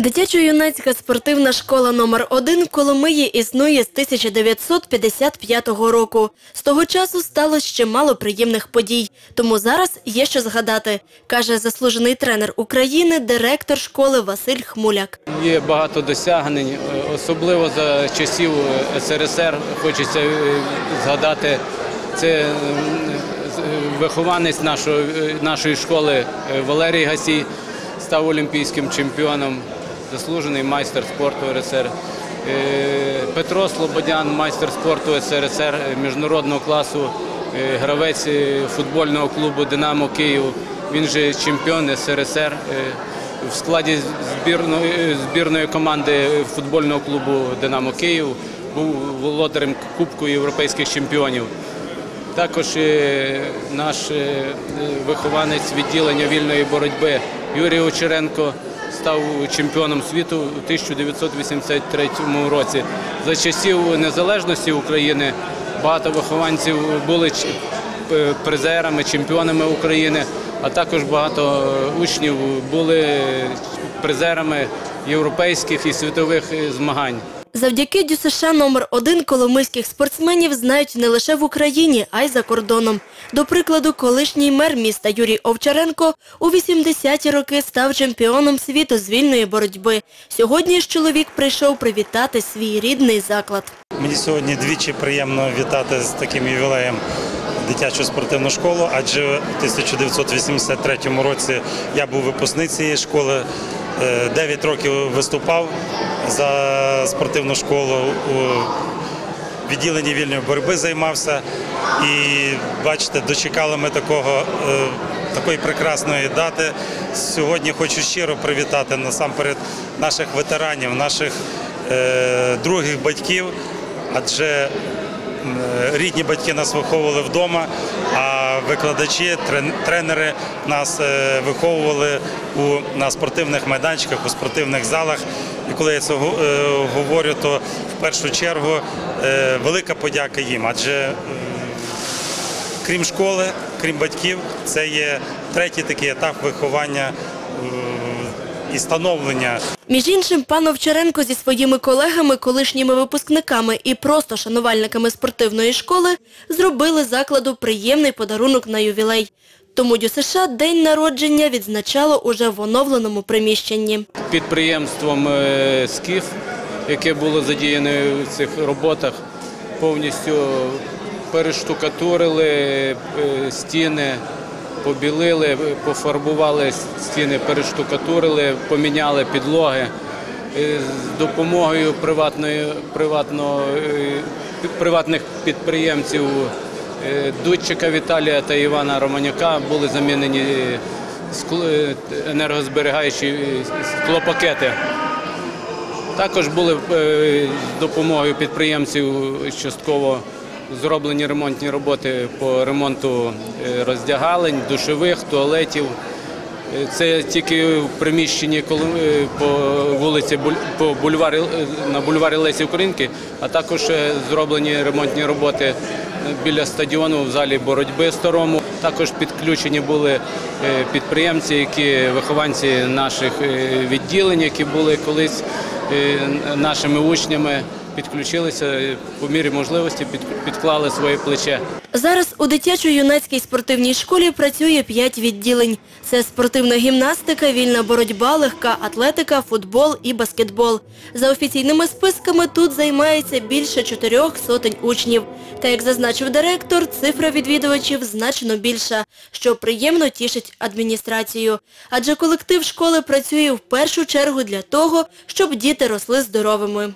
Дитячо-юнацька спортивна школа номер 1 в Коломиї існує з 1955 року. З того часу сталося ще мало приємних подій, тому зараз є що згадати, каже заслужений тренер України, директор школи Василь Хмуляк. Є багато досягнень, е, особливо за часів СРСР. Хочеться е, згадати. Це е, вихованець нашої, нашої школи Валерій Гасій став олімпійським чемпіоном, заслужений майстер спорту РСР. Е, Петро Слободян, майстер спорту СРСР е, міжнародного класу, е, гравець футбольного клубу Динамо Київ. Він же чемпіон СРСР. в складі збірної, збірної команди футбольного клубу Динамо Київ був володарем Кубку європейських чемпіонів. Також наш вихованець відділення вільної боротьби Юрій Очеренко став чемпіоном світу у 1983 році. За часів незалежності України багато вихованців були призерами, чемпіонами України, а також багато е, учнів були призерами європейських і світових е, змагань. Завдяки ДЮСШ номер 1 коломийських спортсменів знають не лише в Україні, а й за кордоном. До прикладу, колишній мер міста Юрій Овчаренко у 80-ті роки став чемпіоном світу з вільної боротьби. Сьогодні ж чоловік прийшов привітати свій рідний заклад. Мені сьогодні двічі приємно вітати з таким ювілеєм дитячу спортивну школу, адже в 1983 році я був випускник цієї школи. Е, 9 років виступав за спортивну школу у відділенні вільної боротьби займався. І бачите, дочекали ми такого, е, такої прекрасної дати. Сьогодні хочу щиро привітати насамперед наших ветеранів, наших е, других батьків, адже рідні батьки нас виховували вдома, а викладачі, тренери нас е, виховували на спортивних майданчиках, у спортивних залах. І коли я це е, говорю, то в першу чергу е, велика подяка їм, адже крім школи, крім батьків, це є третій такий етап виховання і становлення Між іншим, пан Овчаренко зі своїми колегами, колишніми випускниками і просто шанувальниками спортивної школи зробили закладу приємний подарунок на ювілей. Тому ДЮСШ день народження відзначало уже в оновленому приміщенні. підприємством е, «Скіф», яке було задіяне в цих роботах, повністю перештукатурили е, стіни, побілили, пофарбували стіни, перештукатурили, поміняли підлоги. Е, З допомогою е, приватних підприємців е, Дудчика Віталія та Івана Романюка були замінені енергозберігаючі склопакети. Також були з допомогою підприємців частково зроблені ремонтні роботи по ремонту е, роздягалень, душових, туалетів. Е, Це тільки в приміщенні е, по вулиці по бульварі на бульварі Лесі Українки, а також зроблені ремонтні роботи біля стадіону в залі боротьби старому. Також підключені були підприємці, які вихованці наших відділень, які були колись нашими учнями. Підключилися е, по мірі можливості, підклали своє плече. Зараз у дитячо-юнацькій спортивній школі працює 5 відділень. Це спортивна гімнастика, вільна боротьба, легка атлетика, футбол і баскетбол. За офіційними списками тут займається більше чотирьох сотень учнів. Та, як зазначив директор, цифра відвідувачів значно більша, що приємно тішить адміністрацію. Адже колектив школи працює в першу чергу для того, щоб діти росли здоровими.